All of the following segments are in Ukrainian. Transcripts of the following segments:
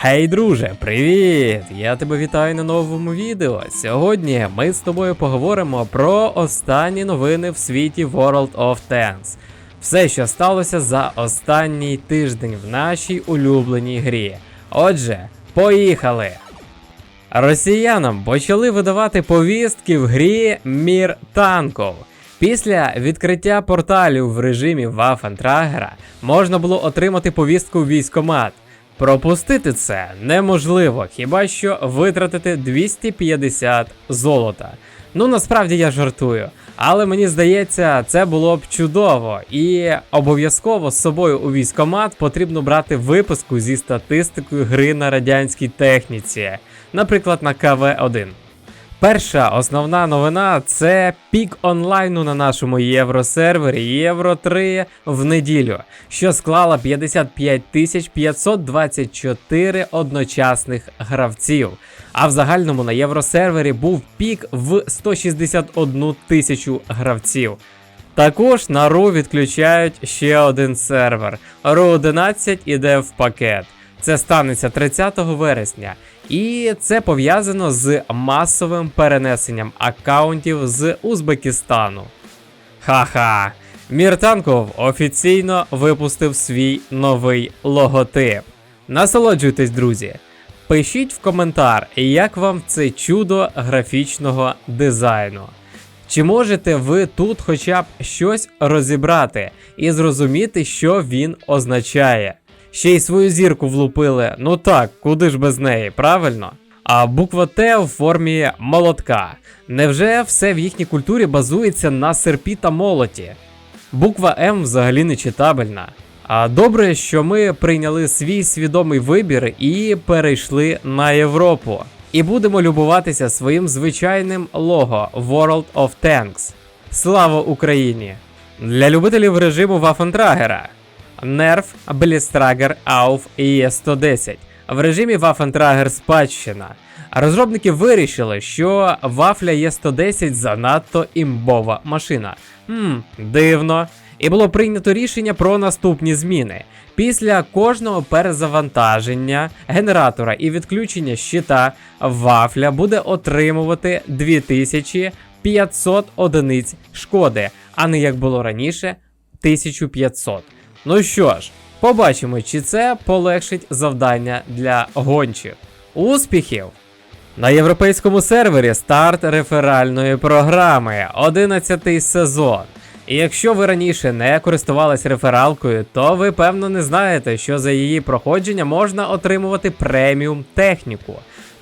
Хей, друже, привіт! Я тебе вітаю на новому відео. Сьогодні ми з тобою поговоримо про останні новини в світі World of Tanks. Все, що сталося за останній тиждень в нашій улюбленій грі. Отже, поїхали! Росіянам почали видавати повістки в грі Мір танков. Після відкриття порталів в режимі Вафентрагера можна було отримати повістку в військомат. Пропустити це неможливо, хіба що витратити 250 золота. Ну насправді я жартую, але мені здається, це було б чудово, і обов'язково з собою у військомат потрібно брати виписку зі статистикою гри на радянській техніці, наприклад, на КВ-1. Перша основна новина це пік онлайну на нашому євросервері Євро 3 в неділю, що склала 55 524 одночасних гравців. А в загальному на євросервері був пік в 161 тисячу гравців. Також на RU відключають ще один сервер. RU 11 іде в пакет. Це станеться 30 вересня. І це пов'язано з масовим перенесенням аккаунтів з Узбекистану. Ха-ха. Міртанков офіційно випустив свій новий логотип. Насолоджуйтесь, друзі. Пишіть в коментар, як вам це чудо графічного дизайну. Чи можете ви тут хоча б щось розібрати і зрозуміти, що він означає? Ще й свою зірку влупили. Ну так, куди ж без неї, правильно? А буква Т в формі молотка. Невже все в їхній культурі базується на серпі та молоті? Буква М взагалі не читабельна. А добре, що ми прийняли свій свідомий вибір і перейшли на Європу. І будемо любуватися своїм звичайним лого World of Tanks. Слава Україні! Для любителів режиму Вафентрагера. Nerf Blistrager AUF E110 в режимі Waffentrager спадщина. Розробники вирішили, що вафля Е110 занадто імбова машина. Хм, дивно. І було прийнято рішення про наступні зміни. Після кожного перезавантаження генератора і відключення щита вафля буде отримувати 2500 одиниць шкоди, а не як було раніше 1500. Ну що ж, побачимо, чи це полегшить завдання для гончих. Успіхів! На європейському сервері старт реферальної програми 11 сезон. І якщо ви раніше не користувались рефералкою, то ви певно не знаєте, що за її проходження можна отримувати преміум техніку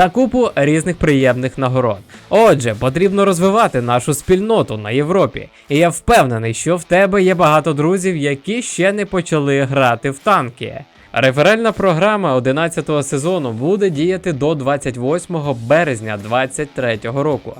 та купу різних приємних нагород. Отже, потрібно розвивати нашу спільноту на Європі. І я впевнений, що в тебе є багато друзів, які ще не почали грати в танки. Реферальна програма 11-го сезону буде діяти до 28 березня 2023 року.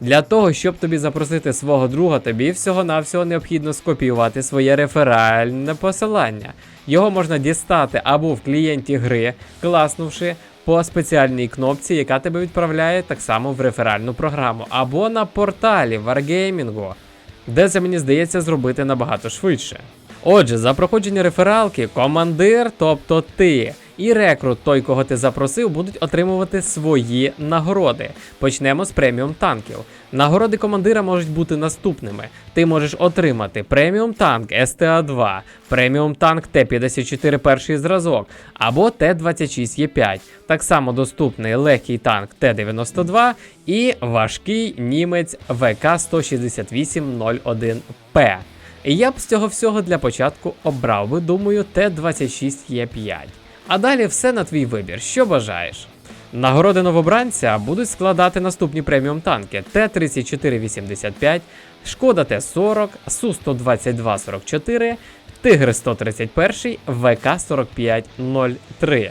Для того, щоб тобі запросити свого друга, тобі всього-навсього необхідно скопіювати своє реферальне посилання. Його можна дістати або в клієнті гри, класнувши по спеціальній кнопці, яка тебе відправляє так само в реферальну програму, або на порталі Wargaming, де це мені здається зробити набагато швидше. Отже, за проходження рефералки, командир, тобто ти, і рекрут, той, кого ти запросив, будуть отримувати свої нагороди. Почнемо з преміум танків. Нагороди командира можуть бути наступними: ти можеш отримати преміум танк СТА-2, преміум танк Т-54 перший зразок або Т-26Е5. Так само доступний легкий танк Т-92 і важкий німець ВК-16801П. І я б з цього всього для початку обрав би, думаю, Т-26Е5. А далі все на твій вибір, що бажаєш. Нагороди новобранця будуть складати наступні преміум танки Т-3485, Шкода Т-40, Су-12244, Тигр 131, ВК-4503.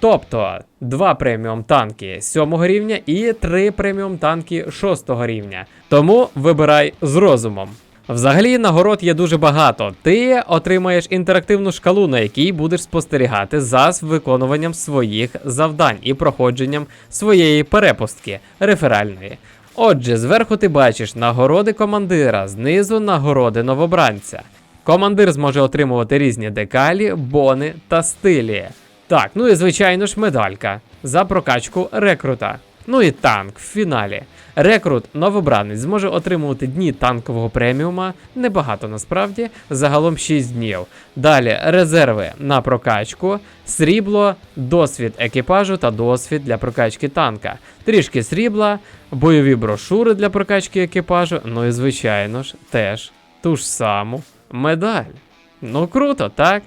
Тобто 2 преміум танки 7 рівня і 3 преміум танки 6 рівня. Тому вибирай з розумом. Взагалі нагород є дуже багато. Ти отримаєш інтерактивну шкалу, на якій будеш спостерігати за виконуванням своїх завдань і проходженням своєї перепустки реферальної. Отже, зверху ти бачиш нагороди командира, знизу нагороди новобранця. Командир зможе отримувати різні декалі, бони та стилі. Так, ну і звичайно ж медалька за прокачку рекрута. Ну і танк в фіналі. Рекрут новобранець зможе отримувати дні танкового преміума, небагато насправді, загалом 6 днів. Далі резерви на прокачку, срібло, досвід екіпажу та досвід для прокачки танка. Трішки срібла, бойові брошури для прокачки екіпажу, ну і звичайно ж, теж ту ж саму медаль. Ну круто, так?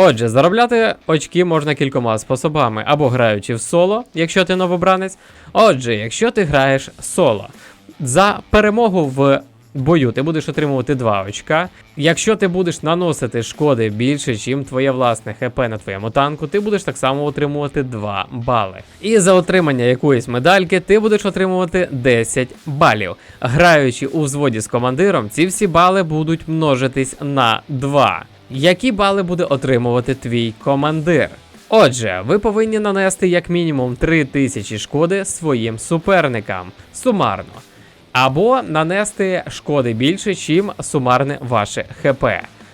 Отже, заробляти очки можна кількома способами, або граючи в соло, якщо ти новобранець. Отже, якщо ти граєш соло, за перемогу в бою ти будеш отримувати 2 очка. Якщо ти будеш наносити шкоди більше, ніж твоє власне ХП на твоєму танку, ти будеш так само отримувати 2 бали. І за отримання якоїсь медальки ти будеш отримувати 10 балів. Граючи у взводі з командиром, ці всі бали будуть множитись на 2. Які бали буде отримувати твій командир? Отже, ви повинні нанести як мінімум 3000 шкоди своїм суперникам сумарно. Або нанести шкоди більше, чим сумарне ваше ХП.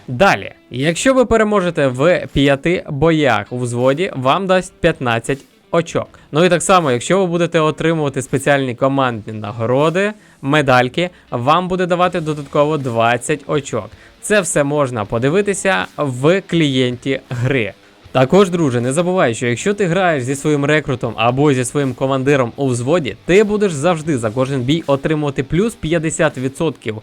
Далі, якщо ви переможете в 5 боях у взводі, вам дасть 15 очок. Ну і так само, якщо ви будете отримувати спеціальні командні нагороди, медальки, вам буде давати додатково 20 очок. Це все можна подивитися в клієнті гри. Також, друже, не забувай, що якщо ти граєш зі своїм рекрутом або зі своїм командиром у взводі, ти будеш завжди за кожен бій отримувати плюс 50%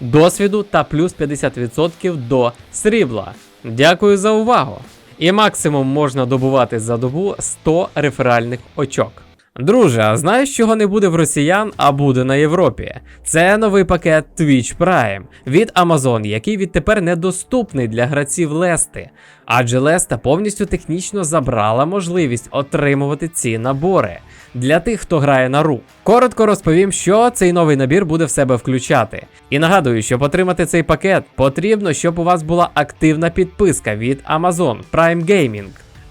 досвіду та плюс 50% до срібла. Дякую за увагу! І максимум можна добувати за добу 100 реферальних очок. Друже, а знаєш, чого не буде в росіян, а буде на Європі? Це новий пакет Twitch Prime від Amazon, який відтепер недоступний для гравців Лести. Адже Леста повністю технічно забрала можливість отримувати ці набори для тих, хто грає на ру. Коротко розповім, що цей новий набір буде в себе включати. І нагадую, щоб отримати цей пакет, потрібно, щоб у вас була активна підписка від Amazon Prime Gaming.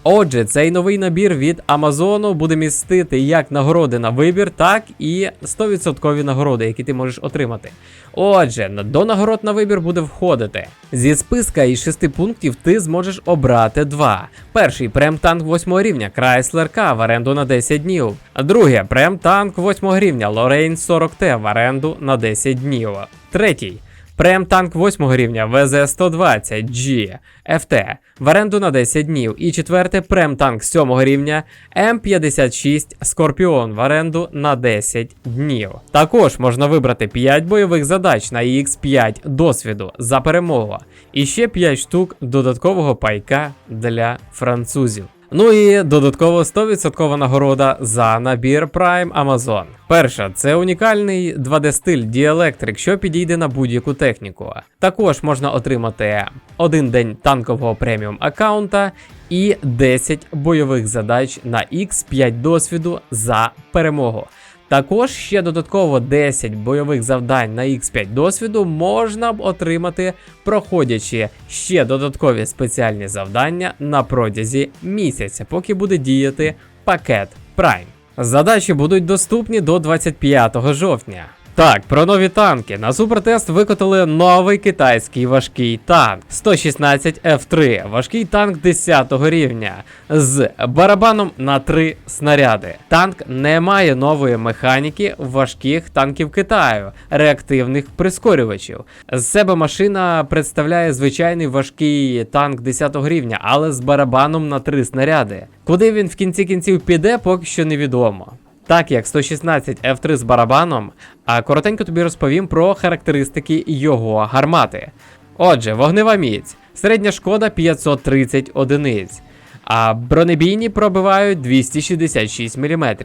Отже, цей новий набір від Амазону буде містити як нагороди на вибір, так і 100% нагороди, які ти можеш отримати. Отже, до нагород на вибір буде входити. Зі списка із 6 пунктів ти зможеш обрати два. Перший прем-танк 8 рівня Chrysler K в оренду на 10 днів. Друге прем-танк 8 рівня Lorraine 40T в оренду на 10 днів. Третій. Прем-танк 8 рівня ВЗ-120G FT в оренду на 10 днів. І четверте прем-танк 7 рівня М56 Скорпіон в оренду на 10 днів. Також можна вибрати 5 бойових задач на X5 досвіду за перемогу. І ще 5 штук додаткового пайка для французів. Ну і додатково 100% нагорода за набір Prime Amazon. Перша це унікальний 2D-стиль Dielectric, що підійде на будь-яку техніку. Також можна отримати один день танкового преміум аккаунта і 10 бойових задач на X5 досвіду за перемогу. Також ще додатково 10 бойових завдань на X5 досвіду можна б отримати, проходячи ще додаткові спеціальні завдання на протязі місяця, поки буде діяти пакет Prime. Задачі будуть доступні до 25 жовтня. Так, про нові танки. На супертест викотали новий китайський важкий танк 116 F3, важкий танк 10 рівня з барабаном на 3 снаряди. Танк не має нової механіки важких танків Китаю, реактивних прискорювачів. З себе машина представляє звичайний важкий танк 10 рівня, але з барабаном на 3 снаряди. Куди він в кінці кінців піде, поки що невідомо. Так як 116 F3 з барабаном, а коротенько тобі розповім про характеристики його гармати. Отже, вогнева міць, середня шкода 530 одиниць, а бронебійні пробивають 266 мм,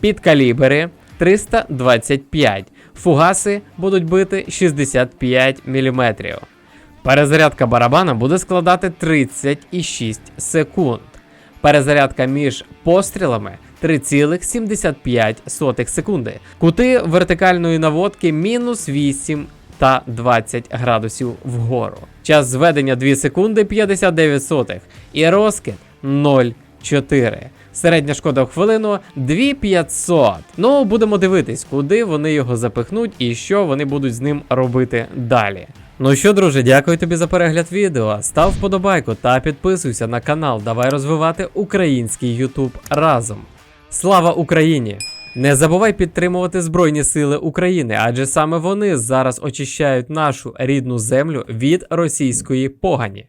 підкалібери 325, фугаси будуть бити 65 мм. Перезарядка барабана буде складати 36 секунд. Перезарядка між пострілами 3,75 секунди. Кути вертикальної наводки мінус 8 та 20 градусів вгору. Час зведення 2 секунди 59 сотих. І розкид 0,4. Середня шкода в хвилину 2500. Ну, будемо дивитись, куди вони його запихнуть і що вони будуть з ним робити далі. Ну що, друже, дякую тобі за перегляд відео. Став вподобайку та підписуйся на канал. Давай розвивати український YouTube разом. Слава Україні! Не забувай підтримувати Збройні Сили України, адже саме вони зараз очищають нашу рідну землю від російської погані.